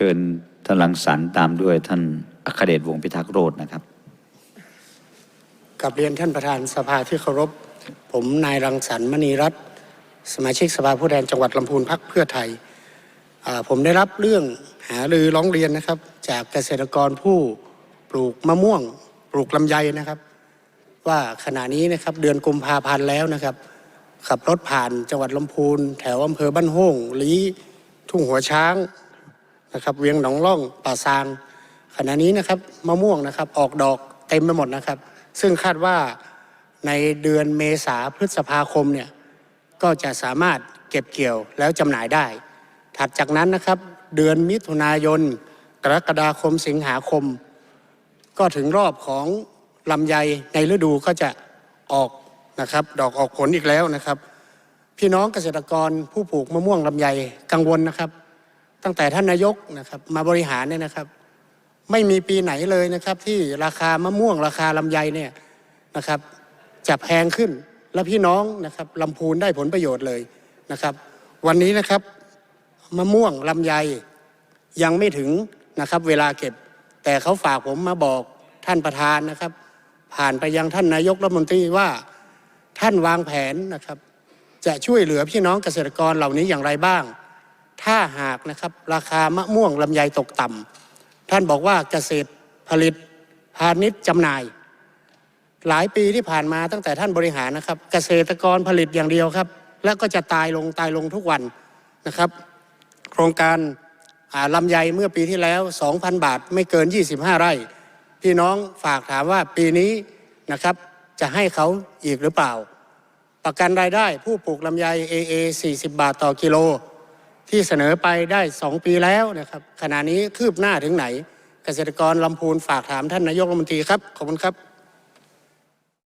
เชิญท่านรังสรรตามด้วยท่านอัคเดชวงพิทักษ์โรจน์นะครับกับเรียนท่านประธานสภาที่เคารพ ผมนายรังสรรมณีรัตน์สมาชิกสภาผู้แทนจังหวัดลำพูนพักเพื่อไทย ผมได้รับเรื่องหารือร้องเรียนนะครับ จากเกษตรกรผู้ปลูกมะม่วง ปลูกลำไยนะครับ ว่าขณะนี้นะครับเดือนกุมภาพันธ์แล้วนะครับ ขับรถผ่านจังหวัดลำพูน แถวอำเภอบ้านโฮ่งลีทุ่งหัวช้าง นะครับ เวียงหนองล่องป่าซาง ขณะนี้นะครับมะม่วงนะครับออกดอกเต็มไปหมดนะครับ ซึ่งคาดว่าในเดือนเมษาพฤษภาคมเนี่ยก็จะสามารถเก็บเกี่ยวแล้วจำหน่ายได้ ถัดจากนั้นนะครับ เดือนมิถุนายน กรกฎาคมสิงหาคม ก็ถึงรอบของลำไยในฤดูก็จะออกนะครับ ดอกออกผลอีกแล้วนะครับ พี่น้องเกษตรกรผู้ปลูกมะม่วงลำไยกังวลนะครับ ตั้งแต่ท่านนายกนะครับมาบริหารเนี่ยนะครับ ไม่มีปีไหนเลยนะครับ ที่ราคามะม่วงราคาลำไยเนี่ยนะครับจะแพงขึ้นและพี่น้องนะครับลำพูนได้ผลประโยชน์เลยนะครับ วันนี้นะครับมะม่วงลำไยยังไม่ถึงนะครับ เวลาเก็บ แต่เขาฝากผมมาบอกท่านประธานนะครับ ผ่านไปยังท่านนายกรัฐมนตรีว่าท่านวางแผนนะครับ จะช่วยเหลือพี่น้องเกษตรกรเหล่านี้อย่างไรบ้าง ถ้าหากนะครับ ราคามะม่วงลำไยตกต่ำท่านบอกว่าเกษตรผลิตพาณิชย์จำหน่าย หลายปีที่ผ่านมาตั้งแต่ท่านบริหารนะครับ เกษตรกรผลิตอย่างเดียวครับ แล้วก็จะตายลงตายลงทุกวันนะครับ โครงการาลำไยเมื่อปีที่แล้ว 2,000 บาทไม่เกิน 25 ไร่ พี่น้องฝากถามว่าปีนี้นะครับจะให้เขาอีกหรือเปล่า ประกันรายได้ผู้ปลูกลำไย AA 40 บาทต่อกิโล ที่เสนอไปได้2ปีแล้วนะครับขณะนี้คืบหน้าถึงไหน เกษตรกรลำพูนฝากถามท่านนายกรัฐมนตรีครับขอบคุณครับ